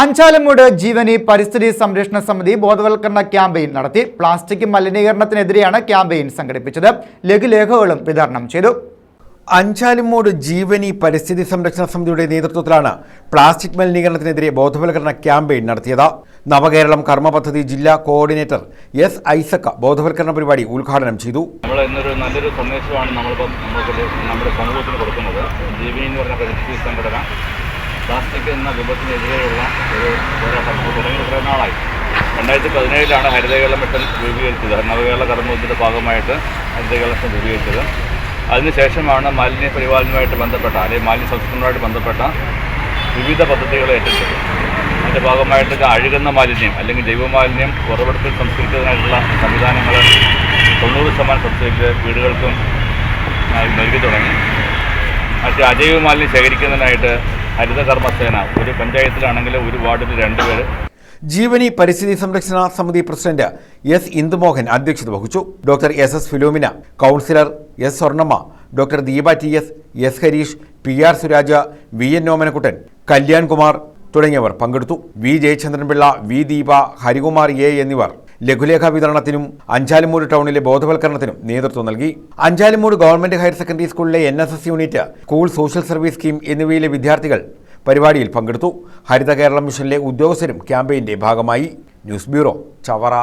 അഞ്ചാലമൂട് ജീവനി പരിസ്ഥിതി സംരക്ഷണ സമിതി ബോധവൽക്കരണ ക്യാമ്പയിൻ നടത്തി. പ്ലാസ്റ്റിക് മലിനീകരണത്തിനെതിരെയാണ് ക്യാമ്പയിൻ സംഘടിപ്പിച്ചത്. ലഘുലേഖകളും വിതരണം ചെയ്തു. അഞ്ചാലുമൂട് ജീവനി പരിസ്ഥിതി സംരക്ഷണ സമിതിയുടെ നേതൃത്വത്തിലാണ് പ്ലാസ്റ്റിക് മലിനീകരണത്തിനെതിരെ ബോധവൽക്കരണ ക്യാമ്പയിൻ നടത്തിയത്. നവകേരളം കർമ്മ പദ്ധതി ജില്ലാ കോർഡിനേറ്റർ എസ് ഐസക്ക ബോധവൽക്കരണ പരിപാടി ഉദ്ഘാടനം ചെയ്തു. നമ്മൾ ഇന്നൊരു നല്ലൊരു സന്ദേശമാണ് നമ്മളിപ്പോൾ നമ്മുടെ സമൂഹത്തിന് കൊടുക്കുന്നത്. ജീവനി എന്ന് പറഞ്ഞ പരിസ്ഥിതി സംഘടന പ്ലാസ്റ്റിക് എന്ന വിപത്തിനെതിരെയുള്ള ഒരു പോരാട്ടം. തുടങ്ങി കുറേ നാളായി? രണ്ടായിരത്തി പതിനേഴിലാണ് ഹരിതകേരളം മിഷൻ രൂപീകരിച്ചത്. നവകേരള കർമ്മത്തിന്റെ ഭാഗമായിട്ട് ഹരിതകേരള മിഷൻ രൂപീകരിച്ചത്. അതിനുശേഷമാണ് മാലിന്യ പരിപാലനവുമായിട്ട് ബന്ധപ്പെട്ട അല്ലെങ്കിൽ മാലിന്യ സംസ്കരണവുമായിട്ട് ബന്ധപ്പെട്ട വിവിധ പദ്ധതികൾ ഏറ്റെടുത്തത്. അതിന്റെ ഭാഗമായിട്ട് അഴുകുന്ന മാലിന്യം അല്ലെങ്കിൽ ജൈവമാലിന്യം ഉറവിടത്തിൽ സംസ്കരിക്കുന്നതിനായിട്ടുള്ള സംവിധാനങ്ങൾ തൊണ്ണൂറ് ശതമാനം സബ്സിഡിയിൽ വീടുകൾക്കും നൽകി തുടങ്ങി. മറ്റ് അജൈവ മാലിന്യം ശേഖരിക്കുന്നതിനായിട്ട് ഹരിത കർമ്മസേന ഒരു പഞ്ചായത്തിലാണെങ്കിൽ ഒരു വാർഡിൽ രണ്ട് പേര്. ജീവനി പരിസ്ഥിതി സംരക്ഷണ സമിതി പ്രസിഡന്റ് എസ് ഇന്ദുമോഹൻ അധ്യക്ഷത വഹിച്ചു. Doctor S S Philomina councillor S Swarnamma doctor Deepa T S S Harish P R Suraja V N Nomanakuttan Kalyankumar തുടങ്ങിയവർ പങ്കെടുത്തു. V Jayachandranpillai V Deepa Harikumar A എന്നിവർ ലഘുലേഖ വിതരണത്തിനും അഞ്ചാലിമൂട് ടൗണിലെ ബോധവൽക്കരണത്തിനും നേതൃത്വം നൽകി. അഞ്ചാലിമൂട് ഗവൺമെന്റ് ഹയർ സെക്കൻഡറി സ്കൂളിലെ N unit school social service scheme എന്നിവയിലെ വിദ്യാർത്ഥികൾ പരിപാടിയിൽ പങ്കെടുത്തു. ഹരിത കേരളം മിഷനിലെ ഉദ്യോഗസ്ഥരും ക്യാമ്പയിന്റെ ഭാഗമായി. News bureau Chavara.